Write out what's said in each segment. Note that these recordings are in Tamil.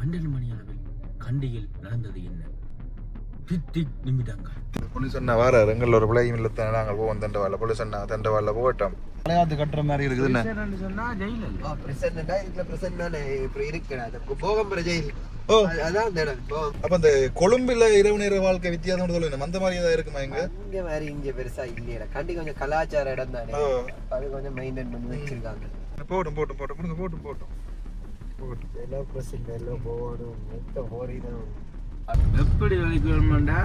பன்னெண்டு மணி அளவில் கண்டியில் நடந்தது என்ன? திக் நிமிடங்கள். போலீஸ் அண்ணா வர எங்களில் ஒரு பிள்ளையும் இல்லை தானே நாங்கள் போவோம் தண்டவாள போலீஸ் அண்ணா தண்டவாள போகட்டும். விளையாட்டு கட்டுற மாதிரி இருக்குதுன்னு சொன்னா ஜெயிலல் பிரசன்னா இதுல பிரசன்னா இப்ப இருக்கு அது போகம்புற ஜெயில் ஓ. அது- அதான் அந்த இடம். அப்ப இந்த கொழும்புல இரவு நேர வாழ்க்கை வித்தியாசம் சொல்லணும் அந்த மாதிரி ஏதாவது இருக்குமா இங்க? இங்க மாதிரி இங்க பெருசா இல்லையா கண்டி கொஞ்சம் கலாச்சார இடம் தானே. அது கொஞ்சம் மெயின்டைன் பண்ணி வச்சிருக்காங்க. போட்டும் போட்டும் போட்டும் கொடுங்க போட்டும் போட்டும் போட்டும் போகணும் எத்த போறீதான் எப்படி வலிக்கணும்டா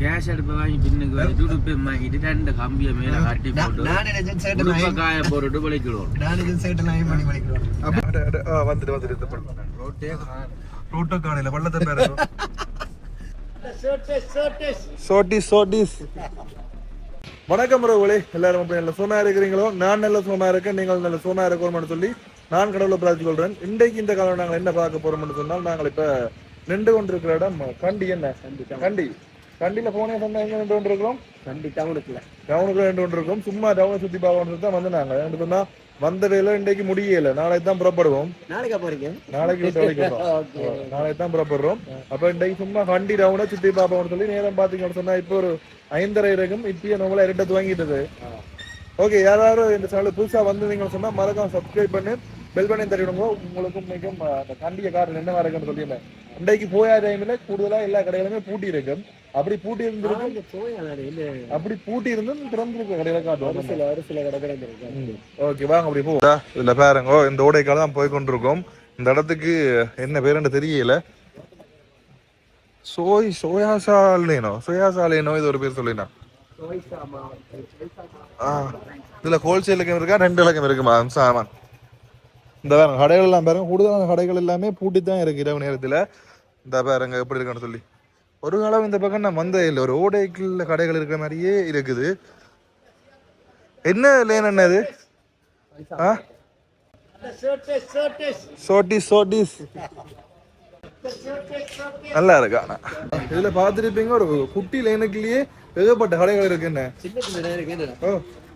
கேஸ் அடுப்பை வாங்கி பின்னுக்கு வச்சு துடுப்பை மாக்கிட்டு ரெண்டு கம்பியை மேல கட்டி போட்டு உடுப்பை காய போட்டுட்டு ஆ, வந்துட்டு வந்துட்டு படம் ரோட்டோ காணையில பள்ளத்தை பேர சோட்டிஸ் சோட்டிஸ் வணக்கம் ரவுகளே எல்லாரும் அப்படி நல்ல சோமா இருக்கிறீங்களோ? நான் நல்ல சோமா இருக்கேன் நீங்கள் நல்ல சோமா இருக்கணும்னு சொல்லி நான் கடவுளை பிரார்த்தி கொள்றேன். இன்றைக்கு இந்த காலம் நாங்கள் என்ன பார்க்க போறோம்னு சொன்னால் நாங்கள் இப்ப நின்று கொண்டிருக்கிற இடம் கண்டி என்ன? கண்டி. கண்டியில போனே சொன்னா எங்க நின்று கொண்டிருக்கிறோம்? கண்டி டவுனுக்குள்ள. டவுனுக்குள்ள நின்று கொண்டிருக்கோம் சும்மா டவுனை சுத்தி பார்க்கணும் தான் வந்து நாங்க. என்ன சொன்னா வந்த வேலை இன்றைக்கு முடியல. நாளைக்கு தான் புறப்படுவோம். நாளைக்கா போறீங்க நாளைக்கு. நாளைக்கு தான் புறப்படுறோம். அப்ப இன்றைக்கு சும்மா கண்டி டவுனை சுத்தி பார்ப்போம்னு சொல்லி நேரம் பாத்தீங்கன்னு சொன்னா இப்போ ஒரு ஐந்தரை இருக்கும் இப்பயே நம்மள இரட்ட துவங்கிட்டது. ஓகே யாராவது இந்த சேனல் புதுசா வந்தீங்கன்னு சொன்னா மறக்காம சப்ஸ்கிரைப் பண்ணி. பெல் பண்ணி தருவிடுங்க உங்களுக்கும் மிகவும் அந்த கண்டிய காரில் என்ன இருக்குன்னு சொல்லியிருந்தேன் இன்றைக்கு போயா டைம்ல கூடுதலா எல்லா கடைகளுமே பூட்டி இருக்கும் அப்படி பூட்டி இருந்திருக்கும் அப்படி பூட்டி இருந்தும் திறந்திருக்க கடையில காட்டுவோம் சில ஒரு சில கடை இருக்கு ஓகே வாங்க அப்படி போ இதுல பாருங்க இந்த ஓடைக்கால தான் போய் கொண்டிருக்கோம். இந்த இடத்துக்கு என்ன பேருன்னு தெரியல. சோய் சோயா சாலேனோ சோயா சாலேனோ இது ஒரு பேர் சொல்லினா இதுல ஹோல்சேல் இருக்கா? ரெண்டு இலக்கம் இருக்குமா? சாமான் இந்த பாருங்க கடைகள் எல்லாம் பாருங்க கூடுதலான கடைகள் எல்லாமே பூட்டி தான் இருக்கு இரவு நேரத்துல. இந்த பாருங்க எப்படி இருக்குன்னு சொல்லி. ஒரு காலம் இந்த பக்கம் நான் வந்தே இல்லை. ஒரு ஓடைக்குள்ள கடைகள் இருக்கிற மாதிரியே இருக்குது. என்ன லேன் என்னது ஆ? சோட்டிஸ் சோட்டிஸ். நல்லா இருக்கு? ஆனா இதுல பாத்துருப்பீங்க ஒரு குட்டி லைனுக்குள்ளேயே ஏகப்பட்ட கடைகள் இருக்குன்னு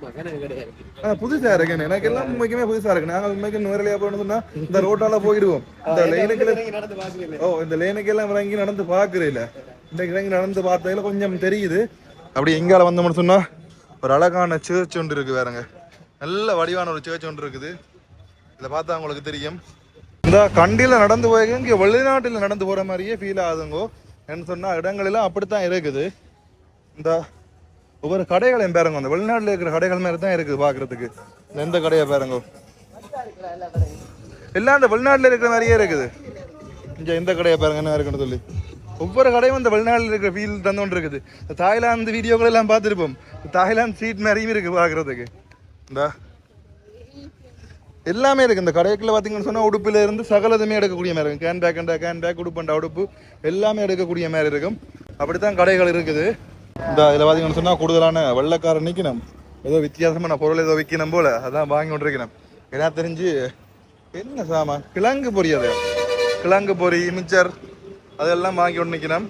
இருக்கு புதுசா இருக்குன்னு எனக்கு எல்லாம் உண்மைக்குமே புதுசா இருக்கு. நாங்க உண்மைக்கு நுவரலியா போகணும்னு சொன்னா இந்த ரோட்டால போயிடுவோம். இந்த பாக்குறீங்க ஓ இந்த லேனுக்கு எல்லாம் இறங்கி நடந்து பாக்குறீல இந்த இறங்கி நடந்து பார்த்ததுல கொஞ்சம் தெரியுது. அப்படி எங்கால வந்தோம்னு சொன்னா ஒரு அழகான சர்ச் ஒன்று இருக்கு வேறங்க நல்ல வடிவான ஒரு சர்ச் ஒன்று இருக்குது. இதை பார்த்தா உங்களுக்கு தெரியும். இந்த கண்டியில நடந்து போய் இங்க வெளிநாட்டுல நடந்து போற மாதிரியே ஃபீல் ஆகுதுங்கோ. என்ன சொன்னா இடங்கள் எல்லாம் அப்படித்தான் இருக்குது. இந்த ஒவ்வொரு கடைகளையும் பாருங்க அந்த வெளிநாட்டில் இருக்கிற கடைகள் மாதிரி தான் இருக்குது பார்க்குறதுக்கு. எந்த கடையை பாருங்க. எல்லாம் அந்த வெளிநாட்டில் இருக்கிற மாதிரியே இருக்குது. இங்கே எந்த கடையை பாருங்க என்ன இருக்குன்னு சொல்லி. ஒவ்வொரு கடையும் இந்த வெளிநாட்டில் இருக்கிற ஃபீல் தந்தோண்டு இருக்குது. இந்த தாய்லாந்து வீடியோக்கள் எல்லாம் பார்த்துருப்போம். தாய்லாந்து சீட் மாதிரியும் இருக்குது பார்க்குறதுக்கு. இந்த. எல்லாமே இருக்குது இந்த கடைக்குள்ள பார்த்தீங்கன்னு சொன்னால் உடுப்பில் இருந்து சகலதுமே எடுக்கக்கூடிய மாதிரி இருக்கும். கேன் பேக் அண்டா கேன் பேக் உடுப்பண்டா உடுப்பு எல்லாமே எடுக்கக்கூடிய மாதிரி இருக்கும். அப்படி தான் கடைகள் இருக்குது. இந்த இதில் பார்த்தீங்கன்னு சொன்னா கூடுதலான வெள்ளைக்காரன் நிற்கணும் ஏதோ வித்தியாசமான பொருள் ஏதோ விற்கணும் போல. அதான் வாங்கி கொண்டிருக்கணும். ஏன்னா தெரிஞ்சு என்ன சாமா? கிழங்கு பொரி அது. கிழங்கு பொரி மிச்சர் அதெல்லாம் வாங்கி கொண்டு நிற்கணும்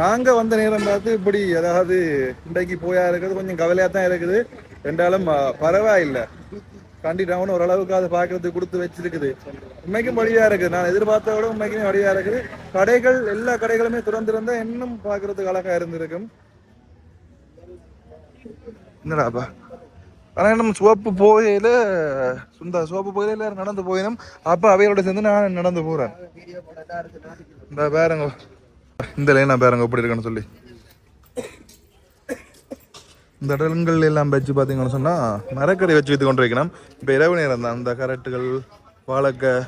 நாங்க வந்த நேரம் பார்த்து இப்படி அதாவது இன்றைக்கு போயா இருக்கிறது கொஞ்சம் கவலையாக தான் இருக்குது ரெண்டாலும் பரவாயில்லை. கண்டி டவுன் ஓரளவுக்கு அதை பார்க்கறதுக்கு கொடுத்து வச்சிருக்குது. உண்மைக்கும் வழியா இருக்குது. நான் எதிர்பார்த்த விட உண்மைக்கும் வழியா இருக்குது. கடைகள் எல்லா கடைகளுமே திறந்திருந்தா இன்னும் பார்க்கறதுக்கு அழகா இருந்திருக்கும். என்னடாப்பா ஆனா நம்ம சிவப்பு போயில சுந்தா சிவப்பு போகையில் எல்லாரும் நடந்து போயினும் அப்ப அவையோட சேர்ந்து நான் நடந்து போறேன். இந்த பேரங்க. இந்த லைனா பேரங்க எப்படி இருக்குன்னு சொல்லி. இந்த இடங்கள் எல்லாம் வச்சு பார்த்தீங்கன்னு சொன்னால் மரக்கறி வச்சு வைத்து கொண்டிருக்கணும். இப்போ இரவு நேரம் தான். இந்த கரட்டுகள் வாழைக்காய்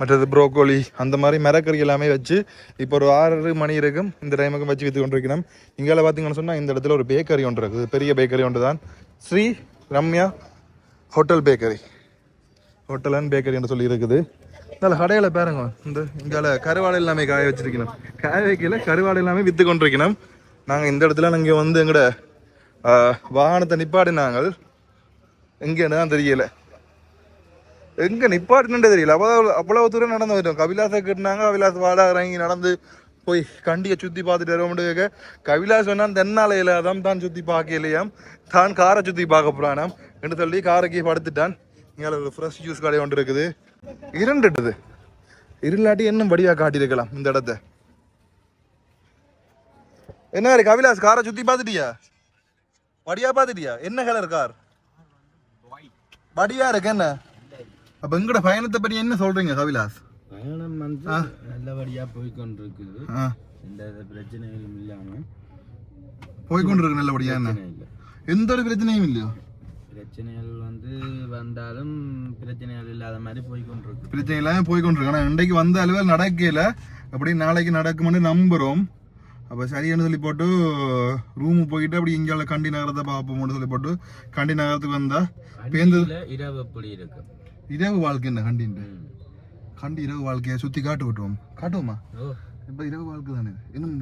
மற்றது ப்ரோக்கோலி அந்த மாதிரி மரக்கறி எல்லாமே வச்சு இப்போ ஒரு ஆறு மணி இருக்கும். இந்த டைமுக்கு வச்சு விற்று கொண்டு வைக்கணும் இங்கால பார்த்தீங்கன்னு சொன்னால் இந்த இடத்துல ஒரு பேக்கரி ஒன்று இருக்குது. பெரிய பேக்கரி ஒன்று தான். Sri Ramya hotel bakery hotel and bakery என்று சொல்லி இருக்குது. அதில் கடையில் பாருங்க. இந்த இங்கால கருவாடை எல்லாமே காய வச்சிருக்கணும் காய வைக்கல கருவாடை எல்லாமே விற்று கொண்டிருக்கணும் நாங்கள் இந்த இடத்துல இங்கே வந்து எங்கட வாகனத்தை நிப்பாடினாங்கள் எங்கேன்னு தான் தெரியலை. எங்க நிப்பாட்டினே தெரியல. அவ்வளவு அவ்வளவு தூரம் நடந்து வந்துட்டோம். கபிலாசை கட்டினாங்க கபிலாஸ் வாடா இறங்கி நடந்து போய் கண்டியை சுத்தி பார்த்துட்டு வரோம் கபிலாஸ் சொன்னா தென்னாலையில அதான் தான் சுத்தி பார்க்கலையாம் தான் காரை சுத்தி பார்க்க போறானாம். என்று சொல்லி காரைக்கு படுத்துட்டான். இங்கே ஒரு ஃப்ரெஷ் ஜூஸ் கடை ஒன்று இருக்குது. இரண்டுட்டுது இருளாட்டி இன்னும் வடிவா காட்டியிருக்கலாம் இந்த இடத்த. என்ன கவிலாஸ் காரை சுத்தி பார்த்துட்டியா? வடியா பார்த்துட்டியா? என்ன கலர் கார் வடியா இருக்கு என்ன? அப்ப எங்கட பயணத்தை பற்றி என்ன சொல்றீங்க கவிலாஸ்? பயணம் வந்து நல்லபடியா போய்கொண்டிருக்குது எந்த பிரச்சனைகளும் இல்லாம. போய்க்கொண்டிருக்கு நல்லபடியா என்ன? எந்த ஒரு பிரச்சனையும் இல்லையோ? பிரச்சனைகள் வந்து வந்தாலும் பிரச்சனைகள் இல்லாத மாதிரி போய்கொண்டிருக்கு பிரச்சனை இல்லாம போய்க்கொண்டிருக்கு. ஆனா இன்றைக்கு வந்த அலுவல் நடக்கல. அப்படி நாளைக்கு நடக்கும்னு நம்புறோம். அப்போ சரியானு சொல்லி போட்டு ரூமு போயிட்டு அப்படி இங்கால கண்டி நகரத்தை பார்ப்போம்னு சொல்லி போட்டு கண்டி நகரத்துக்கு வந்தா பேருந்து இரவு எப்படி இருக்கு இரவு வாழ்க்கை என்ன கண்டின்ட்டு. கண்டி இரவு வாழ்க்கையை சுத்தி காட்டு விட்டுவோம் காட்டுவோமா? ஓ. இப்போ இரவு வாழ்க்கை தானே. இன்னும்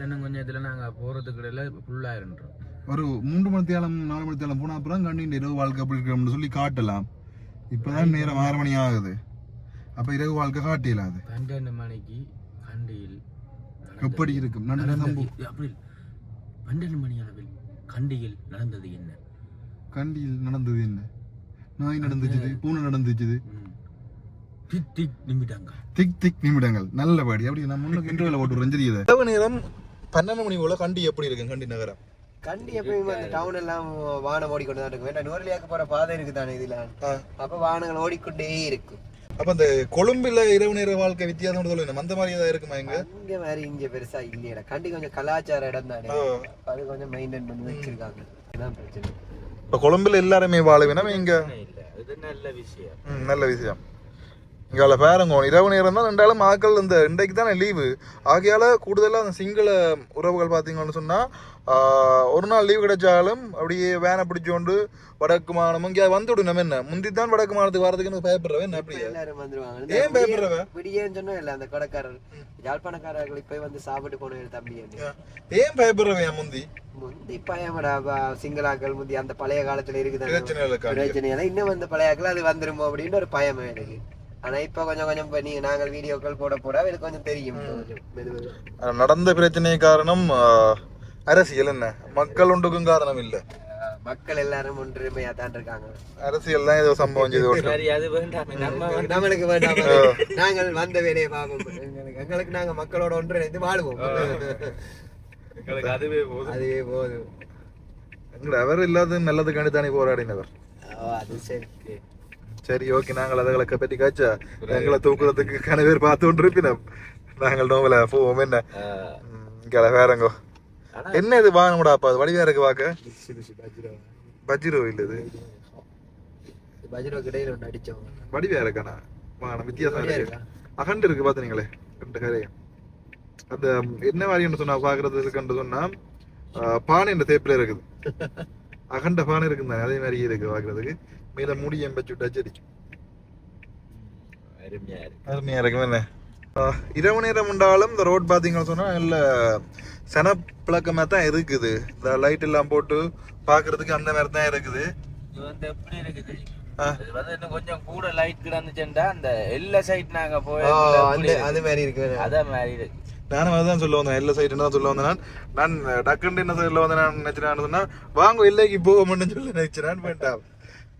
இன்னும் கொஞ்சம் இதுல நாங்க போறதுக்கு இடையில ஃபுல்லா இருன்றோம் ஒரு மூன்று மணி தேலம் நாலு மணி தேலம் போனா அப்புறம் கண்டின் இரவு வாழ்க்கை அப்படி இருக்கணும்னு சொல்லி காட்டலாம். இப்பதான் நேரம் ஆறு மணி ஆகுது. அப்ப இரவு வாழ்க்கை காட்டிடலாம் அது பன்னெண்டு மணிக்கு கண்டியில் எப்படி இருக்கும்? நடந்த நடந்தது அப்படி பன்னெண்டு மணி அளவில் கண்டியில் நடந்தது என்ன? கண்டியில் நடந்தது என்ன? நாய் நடந்துச்சுது பூனை நடந்துச்சுது ம். திக் திக் நிமிடங்கள். திக் திக் நிமிடங்கள். நல்லபடி அப்படி நான் முன்னுக்கு இன்டர்வியூல போட்டு ரஞ்சிரியதை இரவு நேரம் பன்னெண்டு மணி போல கண்டி எப்படி இருக்கு கண்டி நகரம்? கண்டி எப்பயுமே அந்த டவுன் எல்லாம் வானம் ஓடிக்கொண்டு தான் இருக்கும். வேண்டாம் நுவரலியாக்கு போற பாதை இருக்குதானே இதுல? அப்ப வாகனங்கள் ஓடிக்கொண்டே இருக்கும் அப்ப அந்த கொழும்புல இரவு நேர வாழ்க்கை வித்தியாசம் சொல்லுங்க. அந்த மாதிரி ஏதாவது இருக்குமா இங்க? இங்க மாதிரி இங்க பெருசா இல்லையடா. கண்டி கொஞ்சம் கலாச்சார இடம் தானே. அது கொஞ்சம் மெயின்டைன் பண்ணி வச்சிருக்காங்க. இதுதான் பிரச்சனை. இப்ப கொழும்புல எல்லாருமே வாழ வேணாம் இங்க? நல்ல விஷயம். நல்ல விஷயம். இங்கால பாருங்க இரவு நேரம் தான் ரெண்டாலும் ஆட்கள் இந்த இன்றைக்கு தானே லீவு ஆகையால கூடுதலாக அந்த சிங்கள உறவுகள் பார்த்தீங்கன்னு சொன்னா ஆஹ், ஒரு நாள் லீவு கிடைச்சாலும் அப்படியே வேனை பிடிச்சோண்டு வடக்கு மாநிலம் இங்கே வந்து விடணும் என்ன? முந்தி தான் வடக்கு மாநிலத்துக்கு வரதுக்கு பயப்படுறவன் என்ன அப்படியே? எல்லாரும் வந்துருவாங்க. ஏன் பயப்படுறவ விடியன்னு சொன்னா இல்ல அந்த கடைக்காரர் யாழ்ப்பாணக்காரர்கள் இப்ப வந்து சாப்பிட்டு போன தம்பி ஏன் பயப்படுறவன் முந்தி? முந்தி பயமடா சிங்களாக்கள் முந்தி அந்த பழைய காலத்துல பிரச்சனைகளுக்காக பிரச்சனை இன்னும் வந்து பழைய அது வந்துருமோ அப்படின்னு ஒரு பயம் எனக்கு. ஆனா இப்ப கொஞ்சம் கொஞ்சம் நீங்க நாங்கள் வீடியோக்கள் போட போட எனக்கு கொஞ்சம் தெரியும். நடந்த பிரச்சனை காரணம் அரசியல் என்ன? மக்கள் ஒன்றுக்கும் காரணம் இல்லை. மக்கள் எல்லாரும் ஒன்றுமையா தான் இருக்காங்க. அரசியல் தான் ஏதோ சம்பவம் செய்து விட்டு சரி அது வேண்டாம். நம்ம வந்து நம்மளுக்கு வேண்டாம். நாங்கள் வந்த வேலையை பார்ப்போம் எங்களுக்கு- எங்களுக்கு நாங்க மக்களோட ஒன்றிணைந்து வாழுவோம். அதுவே போதும். அதுவே போதும். அவர் இல்லாத நல்லதுக்காண்டி தானே போராடினவர். அது சரி. சரி ஓகே நாங்கள் அதுகளை பற்றி காய்ச்சா எங்களை தூக்குறதுக்கு கன பேர் பார்த்து கொண்டு இருப்பினோம் நாங்கள் நோவல போவோம் என்ன? இங்கே வேறங்கோ. என்ன இது வாங்கணுடாப்பா அது வடிவா இருக்கு வாக்க? பஜ்ரோ. இல்ல இது. பஜ்ரோ கிடையில ஒன்று அடிச்சோம். வடிவா இருக்கானா? வாங்க வித்தியாசம் இருக்கு? அகண்டு இருக்கு பாத்தீங்களே? ரெண்டு கரையும். அந்த என்ன மாதிரி சொன்னா பாக்குறது இருக்குன்னு சொன்னா பானை இந்த தேப்பில இருக்குது. அகண்ட பானை இருக்குங்க அதே மாதிரி இருக்கு பாக்குறதுக்கு மேல முடியம் வச்சு விட்டா சரி அருமையா இருக்கு. அருமையா இருக்கும் என்ன இரவு நேரம் உண்டாலும் இந்த ரோட் பாத்தீங்கன்னு சொன்னா நல்ல சனப்பழக்கமா தான் இருக்குது. இந்த லைட் எல்லாம் போட்டு பாக்குறதுக்கு அந்த மாதிரி தான் இருக்குது. இது வந்து எப்படி இருக்குது. இது வந்து இன்னும் கொஞ்சம் கூட லைட் கிடந்துச்சுண்டா அந்த எல்லா சைட் நாங்க போய் அது மாதிரி இருக்கு. அத மாதிரி இருக்கு. நானும் அதுதான் சொல்ல வந்தேன். எல்லா சைடு தான் சொல்ல வந்தேன் நான் நான் டக்குன்னு என்ன சொல்ல வந்தேன் நான் நினைச்சேன்னா வாங்க இல்லைக்கு போவோம்னு சொல்லி நினைச்சேன் வேண்டாம்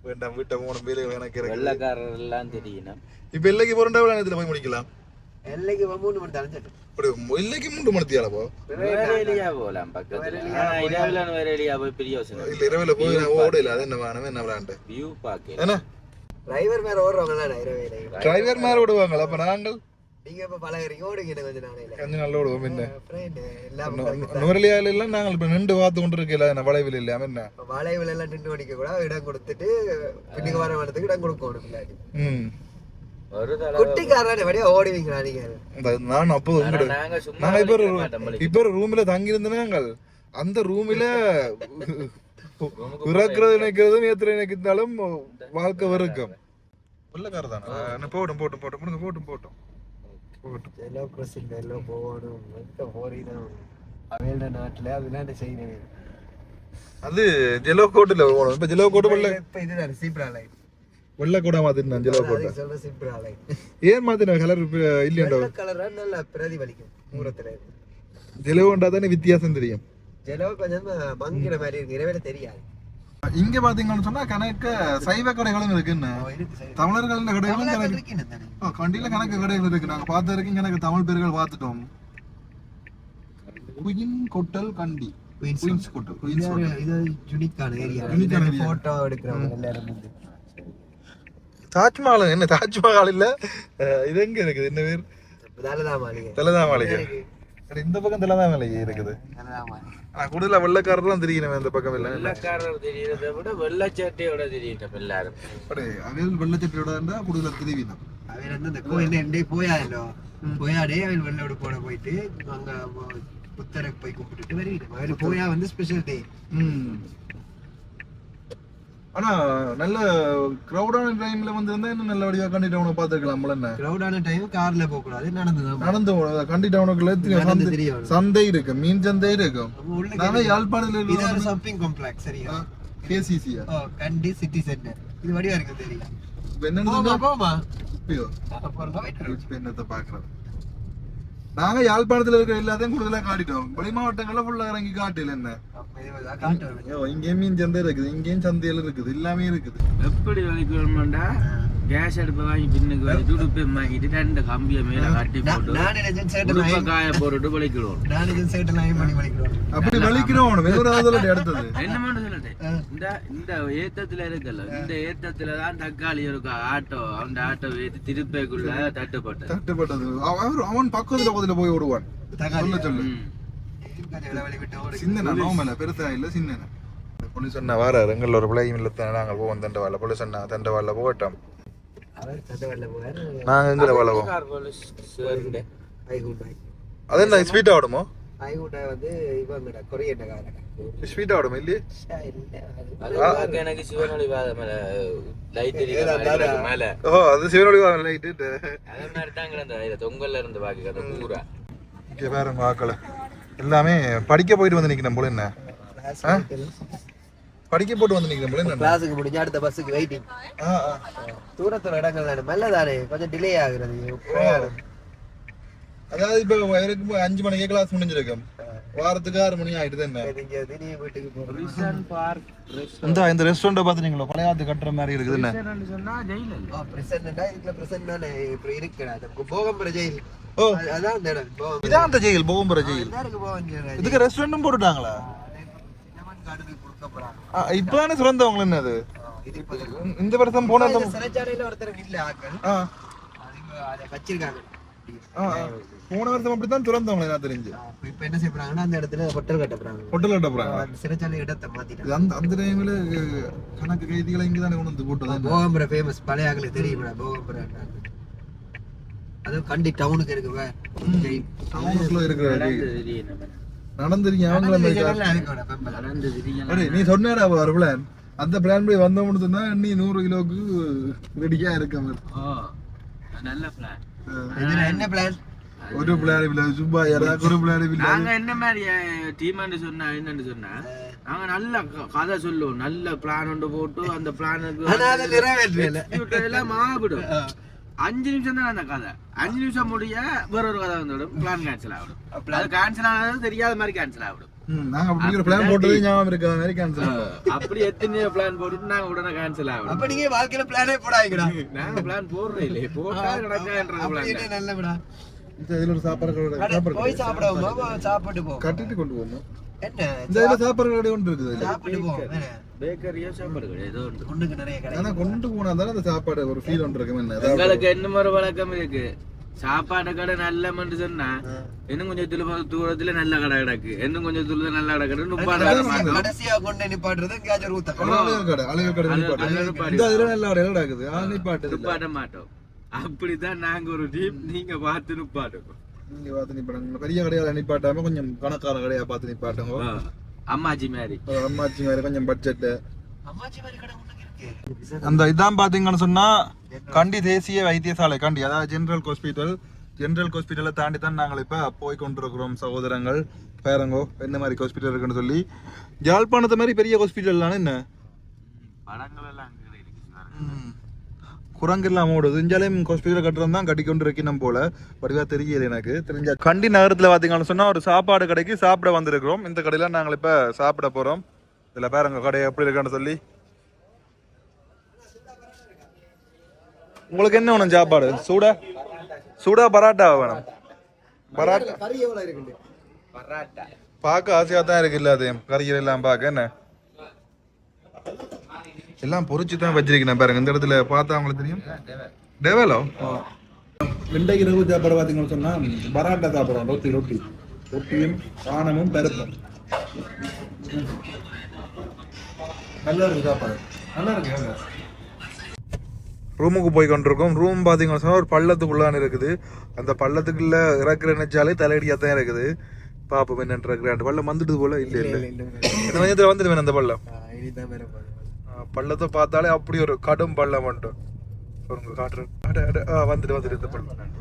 வேண்டாம் வீட்டை மூணு பேரு எனக்கு இருக்கு வெள்ளக்காரர் எல்லாம் தெரியணும் இப்ப இல்லைக்கு போறேன்டா இதுல போய் முடிக்கலாம். எல்லைக்கு மூணு மணி தலைஞ்சிட்டு அப்படி இல்லைக்கு மூன்று மணித்தியால போ? வேறேலியா போலாம் பக்கத்துல. இரவுல வேறேலியா போய் பெரிய யோசனை இல்ல இரவுல போய் நான் ஓடல அது என்ன வேணும் என்ன விளாண்டு வியூ பாக்க என்ன? டிரைவர் மேல ஓடுறவங்க தான் டிரைவர் மேல விடுவாங்களா அப்ப நாங்கள்? நீங்க இப்ப பழகிறீங்க இன்னும் கொஞ்ச நாளையில. கொஞ்சம் நல்லா விடுவோம் என்ன? நுரலியால எல்லாம் நாங்கள் இப்ப நின்று பார்த்து கொண்டு இருக்கல வளைவில் இல்லாம என்ன? வளைவுல எல்லாம் நின்று ஓடிக்க கூட இடம் கொடுத்துட்டு பின்னுக்கு வர இடத்துக்கு இடம் கொடுக்கணும் பின்னாடி. அந்த ரூம்ல பிறக்கிறது நினைக்கிறதும் ஏத்துற நினைக்கிறதாலும் வாழ்க்கை தானே? போட்டும் போட்டும் போட்டும் போட்டும் போட்டும் போட்டும். எல்லோ கிராசிங் எல்லாம் போகணும். எங்க போறீங்க? அவையோட நாட்டுல அதெல்லாம் செய்யணும் அது ஜெலோ கோட்டுல போகணும். இப்ப ஜெலோ கோட்டு வெள்ள இப்ப இதுதான் சீப்ரா லைன் வெள்ளை கூட மாத்திருந்தான் ஜெலோ கோட்டை. அதுக்கு சொல்ற சீப்ரா லைன் ஏன் மாத்தின கலர் இல்லையண்டோ? வெள்ளை கலரா நல்லா பிரதிபலிக்கும் தூரத்துல இருந்து ஜெலோண்டா தானே வித்தியாசம் தெரியும். ஜெலோ கொஞ்சம் மங்கிற மாதிரி இருக்கு. இரவேல தெரியாது. இங்க பாத்தீங்கன்னு சொன்னா கணக்க சைவ கடைகளும் இருக்குன்னு. தமிழர்கள் கடைகளும் கண்டியில கணக்கு கடைகள் இருக்கு. நாங்க பார்த்த வரைக்கும் கணக்கு தமிழ் பேர்கள் பார்த்துட்டோம். Queen hotel Kandy. Queens hotel. இது யுனிக்கான ஏரியா. போட்டோ எடுக்கிறவங்க எல்லாரும் வந்து. தாஜ்மஹால் என்ன? தாஜ்மஹால் இல்ல. இது எங்க இருக்குது? என்ன பேர்? நல்லதான் மாளிகை தலதா மாளிகை இந்த பக்கம் தலதா மாளிகை இருக்குது. நல்லதான் மாளிகை ஆனா கூடுதலா வெள்ளக்காரர்லாம் தெரியணும் இந்த பக்கம் இல்ல. வெள்ளக்காரர் தெரியறதை விட வெள்ளச்சட்டையோட தெரியட்டும் எல்லாரும். அடே அவையில் வெள்ளச்சட்டியோட இருந்தா கூடுதலா தெரிவினம் அவன் வந்து அந்த கோயில் என்ன போயாடோ போயாடே அவன் வெள்ளோடு போட போயிட்டு அங்க புத்தரை போய் கும்பிட்டுட்டு வருகிறோம் அவன் போயா வந்து ஸ்பெஷல் டே ம். ஆனா நல்ல கிரௌடான டைம்ல வந்து இருந்தா இன்னும் நல்ல வடிவா கண்டி டவுனை பாத்துக்கலாம் என்ன கிரௌடான டைம் கார்ல போக கூடாது நடந்து நடந்து. கண்டி டவுனுக்குள்ள சந்தை- இருக்கு மீன் சந்தை இருக்கும் கேட்டீங்க. யாழ்ப்பாணத்துல இது ஷாப்பிங் காம்ப்ளெக்ஸ் சரியா? கேசிசியா ஓ கண்டி சிட்டி சென்டர் இது வடிவா இருக்கு தெரியும் என்னன்னு போமா இப்பயோ, என்னத்தை பாக்குறது நாங்க யாழ்ப்பாணத்துல இருக்கிற எல்லாத்தையும் கூடுதலா காட்டிட்டோம். வெளி மாவட்டங்கள்ல ஃபுல்லா இறங்கி காட்டல என்ன? இங்கேயும் மீன் சந்தை இருக்குது இங்கேயும் சந்தையில இருக்குது எல்லாமே இருக்குது. எப்படி வலிக்கணும்டா கேஸ் அடுப்பை வாங்கி பின்னுக்கு உடுப்பை வாங்கிட்டு ரெண்டு கம்பியை மேல கட்டி போட்டு காய போட்டுட்டு வலிக்கிறோம். அப்படி வலிக்கிறோம் அடுத்தது என்ன சொல்லிட்டு? இந்த இந்த ஏத்தத்துல இருக்குல்ல இந்த ஏத்தத்துல தான் தக்காளி இருக்கா ஆட்டோ அந்த ஆட்டோ ஏத்தி திருப்பைக்குள்ள தட்டுப்பட்டது. தட்டுப்பட்டது. அவன் பக்கத்துல பக்கத்துல போய் ஓடுவான். தக்காளி. சொல்ல சொல்லு. சின்ன நோமல பெருசா இல்ல சின்ன புள்ளி சொன்ன வார எங்கள ஒரு பிள்ளையும் இல்ல நாங்கள் போவோம் தண்டவாள. புள்ளி சொன்னா தண்டவாள போகட்டும். நாங்க எங்களை வாழ போவோம்? அது என்ன ஸ்வீட் ஆடுமோ வந்து இவங்கடா கொரியன் ஸ்வீட் ஆடுமோ இல்லையே? எனக்கு சிவனொளி மேல ஓ அது சிவனொழி லைட்டு அதே மாதிரி தான் தொங்கல்ல இருந்து பாக்க அந்த பூரா. இங்கே பாருங்க வாக்கள எல்லாமே படிக்க போயிட்டு வந்து நிக்கணும் போல என்ன? படிக்க போட்டு வந்து நிக்கணும் போல என்ன? கிளாஸுக்கு முடிஞ்சு அடுத்த பஸ்ஸுக்கு வெயிட்டிங். தூரத்துல இடங்கள் தானே? மெல்ல தானே கொஞ்சம் டிலே ஆகுறது. அதாவது இப்ப எனக்கு அஞ்சு மணிக்கே கிளாஸ் முடிஞ்சிருக்கும். வாரத்துக்கு ஆறு மணி ஆயிடுது என்ன? இந்த இந்த ரெஸ்டாரண்ட் பாத்துறீங்களா பழையாத்து கட்டுற மாதிரி இருக்குது என்ன? சொன்னா ஜெயில் பிரசன்னா இதுல பிரசன்ட் தானே. இப்ப இருக்குடா போகம்பர ஜெயில் ஓ. அது- அதான் அந்த இடம் இதான் அந்த ஜெயில் போகும்புற ஜெயில் இதுக்கு ரெஸ்டாரண்ட்டும் போட்டுட்டாங்களா? இப்பதானே சிறந்தவங்க என்னது இந்த வருஷம் போன சிறைச்சாலையில ஒருத்தர் இல்ல ஆக்கள் ஆ. அது அதை வச்சிருக்காங்க. போன வருஷம் அப்படித்தான் திறந்தவங்க நான் தெரிஞ்சு. அப்ப இப்ப என்ன செய்ய போறாங்கன்னா அந்த இடத்துல ஹோட்டல் கட்ட போறாங்க ஹோட்டல் கட்ட போறாங்க அந்த சிறைச்சாலை இடத்தை மாத்திட்டாங்க. அந்த அந்த டைம்ல கணக்கு கைதிகளை இங்க தானே கொண்டு வந்து போட்டுதான் போகம்பர ஃபேமஸ் பழைய ஆக்களுக்கு தெரியுமா போகம்பர அதுவும் கண்டி டவுனுக்கு இருக்கு வே. ஜெயில் டவுனுக்குள்ள இருக்கிற. நடந்திருக்கீங்க அவங்கள நீ சொன்னேடா பிளான் அந்த பிளான் போய் வந்தோம்னு சொன்னா நீ நூறு கிலோக்கு ரெடியா இருக்க மாதிரி நல்ல பிளான் என்ன பிளான் ஒரு பிளான் இல்ல சும்மா யாராவது ஒரு பிளான் இல்ல. நாங்க என்ன மாதிரி டீம் சொன்னா என்னன்னு சொன்னா நாங்க நல்ல கதை சொல்லுவோம். நல்ல பிளான் ஒன்று போட்டு அந்த பிளானுக்கு ஆனா அதை நிறைவேற்றல எல்லாம் மாபிடும் அஞ்சு நிமிஷம் தான் அந்த கதை. அஞ்சு நிமிஷம் முடிய வேற ஒரு கதை வந்துவிடும். பிளான் கேன்சல் ஆகிடும் அது கேன்சல் ஆனது தெரியாத மாதிரி கேன்சல் ஆகிடும் நாங்க அப்படிங்கிற பிளான் போட்டது ஞாபகம் இருக்காத மாதிரி கேன்சல் அப்படி எத்தனையோ பிளான் போட்டுட்டு நாங்க உடனே கேன்சல் அப்ப நீங்க வாழ்க்கையில பிளானே போடாதீங்கடா. நாங்க பிளான் போடுறோம் இல்லையே போட்டா பிளான் இதுல ஒரு சாப்பாடு சாப்பாடு போய் கடை. சாப்பிடுவோமா சாப்பிட்டு போவோம் கட்டிட்டு கொண்டு என்ன இந்த இதுல சாப்பாடு கடை ஒன்று இருக்குது இதுல. சாப்பிட்டு போவோம் என்ன? பேக்கரியா சாப்பாடு கிடையாது ஏதோ ஒன்று. ஒண்ணுக்கு நிறைய கடை ஆனா கொண்டு போனா தானே அந்த சாப்பாடு ஒரு ஃபீல் ஒன்று இருக்கும் என்ன? என்ன ஒரு வழக்கம் இருக்கு. சாப்பாடு கடை நல்ல சொன்னா இன்னும் கொஞ்சம் தூர தூரத்துல நல்ல கடை கிடக்கு இன்னும் கொஞ்சம் தூரத்துல நல்ல கடை கிடக்கு கடைசியா கொண்டு நிப்பாட்டுறது எங்கேயாச்சும் ஊத்த நிப்பாட்டு. மாட்டோம் அப்படிதான் நாங்க ஒரு டீம் நீங்க பார்த்து நிப்பாட்டுவோம் நீங்க பார்த்து நிப்பாட்டுங்க பெரிய கடையால நிப்பாட்டாம கொஞ்சம் கணக்கார கடையா பார்த்து நிப்பாட்டுங்க. அம்மாச்சி மாதிரி அம்மாச்சி மாதிரி கொஞ்சம் பட்ஜெட் அம்மாச்சி மாதிரி கடை அந்த இதான் பாத்தீங்கன்னு சொன்னா கண்டி தேசிய வைத்தியசாலை கண்டி அதாவது ஜெனரல் ஹாஸ்பிட்டல் ஜெனரல் ஹாஸ்பிட்டலை தாண்டி தான் நாங்கள் இப்ப போய் கொண்டிருக்கிறோம் சகோதரங்கள் பேரங்கோ என்ன மாதிரி ஹாஸ்பிட்டல் இருக்குன்னு சொல்லி. யாழ்ப்பாணத்தை மாதிரி பெரிய ஹாஸ்பிட்டல் என்ன. குரங்கு இல்லாம ஓடுது. இஞ்சாலையும் ஹாஸ்பிட்டல் கட்டுறது தான் கட்டி கொண்டு இருக்கணும் போல. வடிவா தெரியல எனக்கு. தெரிஞ்ச கண்டி நகரத்துல பாத்தீங்கன்னு சொன்னா ஒரு சாப்பாடு கடைக்கு சாப்பிட வந்திருக்கிறோம். இந்த கடையில நாங்கள் இப்ப சாப்பிட போறோம். இதுல பாருங்க கடை எப்படி இருக்கான்னு சொல்லி. உங்களுக்கு என்ன வேணும் சாப்பாடு? சூடா? சூடா பராட்டா வேணும்? பராட்டா. கறி எவ்வளவு பார்க்க ஆசையா தான் இருக்கு இல்ல அது. கறிகள் எல்லாம் பார்க்க. என்ன? எல்லாம் பொரிச்சு தான் வச்சிருக்கேன் பாருங்க. இந்த இடத்துல பார்த்தா அவங்களுக்கு தெரியும். டெவலோ இன்றைக்கு இரவு சாப்பாடு பார்த்தீங்கன்னு சொன்னா பராட்டா சாப்பிட்றோம் ரொட்டி ரொட்டி. ரொட்டியும் பானமும் பருப்பும். நல்லா இருக்கு சாப்பாடு. நல்லா இருக்கு. ரூமுக்கு போய் கொண்டிருக்கோம் ரூம் பார்த்தீங்கன்னு சொன்னா ஒரு பள்ளத்துக்குள்ளான இருக்குது. அந்த பள்ளத்துக்குள்ள இறக்குற நினைச்சாலே தலையடியா தான் இருக்குது. பாப்போம் என்னன்ற கிராண்ட் பள்ளம் வந்துட்டு போல? இல்ல இல்ல. இந்த மஞ்சத்துல வந்துடுவேன் அந்த பள்ளம். பள்ளத்தை பார்த்தாலே அப்படி ஒரு கடும் பள்ளம் மட்டும் பாருங்க காட்டுறேன் வந்துட்டு வந்துட்டு இந்த பள்ளம்.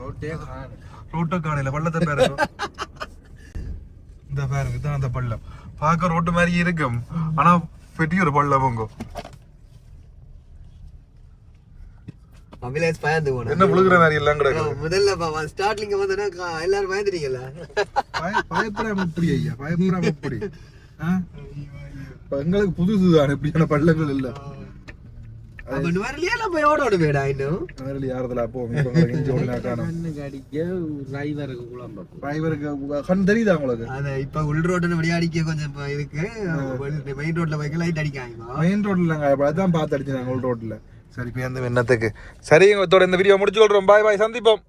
ரோட்டே காணையில பள்ளத்தை பாருங்க இந்த பாருங்க இதுதான் அந்த பள்ளம். பார்க்க ரோட்டு மாதிரி இருக்கும். ஆனா பெரிய ஒரு பள்ளம் உங்க. அபிலாஷ் பயந்து போனோம் என்ன விழுகிற மாதிரி எல்லாம் கிடக்கு. முதல்ல பாப்பா ஸ்டார்ட்லிங்க வந்தோன்னா கா- எல்லாரும் பயந்துட்டீங்கல்ல பய- பயப்படாம எப்படி ஐயா பயப்படாம எப்படி எங்களுக்கு புதுசுதான் இப்படியான பள்ளங்கள் இல்ல. தெரியுதா உங்களுக்கு? அத இப்ப உள் ரோட்டுன்னு விளையாடிக்க கொஞ்சம் இப்ப இருக்கு. மெயின் ரோட்ல போய் லைட் அடிக்காங்க மெயின் ரோட்ல அதான் பார்த்து அடிச்சாங்க உள் ரோட்ல சரி இப்போ அந்த எண்ணத்துக்கு சரி இதோட இந்த வீடியோ முடிச்சு கொள்றோம் பாய் பாய் சந்திப்போம்.